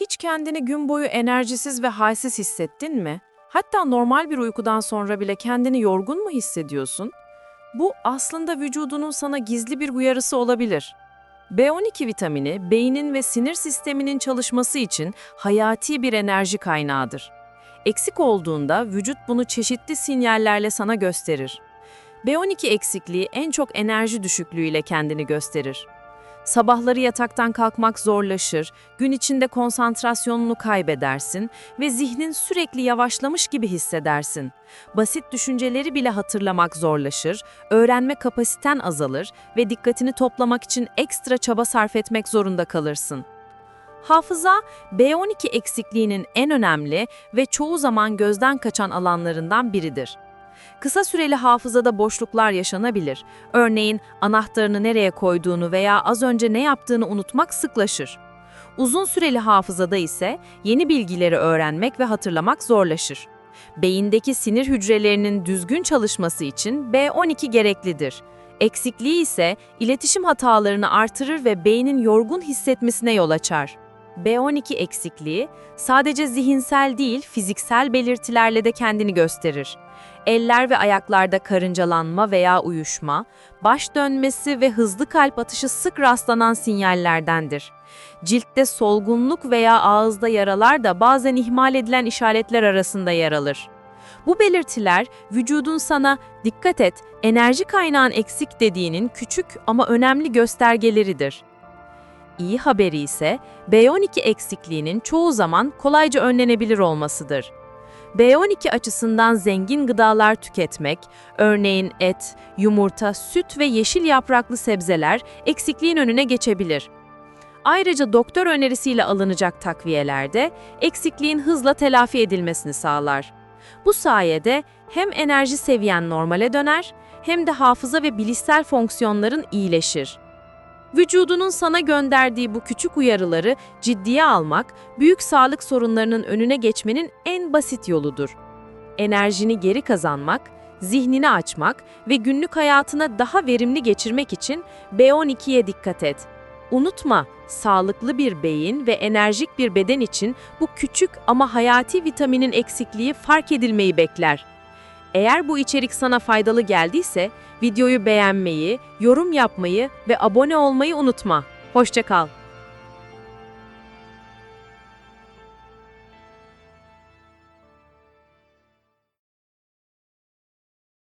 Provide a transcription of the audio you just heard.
Hiç kendini gün boyu enerjisiz ve halsiz hissettin mi? Hatta normal bir uykudan sonra bile kendini yorgun mu hissediyorsun? Bu aslında vücudunun sana gizli bir uyarısı olabilir. B12 vitamini beynin ve sinir sisteminin çalışması için hayati bir enerji kaynağıdır. Eksik olduğunda vücut bunu çeşitli sinyallerle sana gösterir. B12 eksikliği en çok enerji düşüklüğüyle kendini gösterir. Sabahları yataktan kalkmak zorlaşır, gün içinde konsantrasyonunu kaybedersin ve zihnin sürekli yavaşlamış gibi hissedersin. Basit düşünceleri bile hatırlamak zorlaşır, öğrenme kapasiten azalır ve dikkatini toplamak için ekstra çaba sarf etmek zorunda kalırsın. Hafıza, B12 eksikliğinin en önemli ve çoğu zaman gözden kaçan alanlarından biridir. Kısa süreli hafızada boşluklar yaşanabilir. Örneğin anahtarını nereye koyduğunu veya az önce ne yaptığını unutmak sıklaşır. Uzun süreli hafızada ise yeni bilgileri öğrenmek ve hatırlamak zorlaşır. Beyindeki sinir hücrelerinin düzgün çalışması için B12 gereklidir. Eksikliği ise iletişim hatalarını artırır ve beynin yorgun hissetmesine yol açar. B12 eksikliği sadece zihinsel değil, fiziksel belirtilerle de kendini gösterir. Eller ve ayaklarda karıncalanma veya uyuşma, baş dönmesi ve hızlı kalp atışı sık rastlanan sinyallerdendir. Ciltte solgunluk veya ağızda yaralar da bazen ihmal edilen işaretler arasında yer alır. Bu belirtiler vücudun sana dikkat et, enerji kaynağın eksik dediğinin küçük ama önemli göstergeleridir. İyi haberi ise B12 eksikliğinin çoğu zaman kolayca önlenebilir olmasıdır. B12 açısından zengin gıdalar tüketmek, örneğin et, yumurta, süt ve yeşil yapraklı sebzeler eksikliğin önüne geçebilir. Ayrıca doktor önerisiyle alınacak takviyelerde eksikliğin hızla telafi edilmesini sağlar. Bu sayede hem enerji seviyen normale döner hem de hafıza ve bilişsel fonksiyonların iyileşir. Vücudunun sana gönderdiği bu küçük uyarıları ciddiye almak, büyük sağlık sorunlarının önüne geçmenin en basit yoludur. Enerjini geri kazanmak, zihnini açmak ve günlük hayatına daha verimli geçirmek için B12'ye dikkat et. Unutma, sağlıklı bir beyin ve enerjik bir beden için bu küçük ama hayati vitaminin eksikliği fark edilmeyi bekler. Eğer bu içerik sana faydalı geldiyse videoyu beğenmeyi, yorum yapmayı ve abone olmayı unutma. Hoşça kal.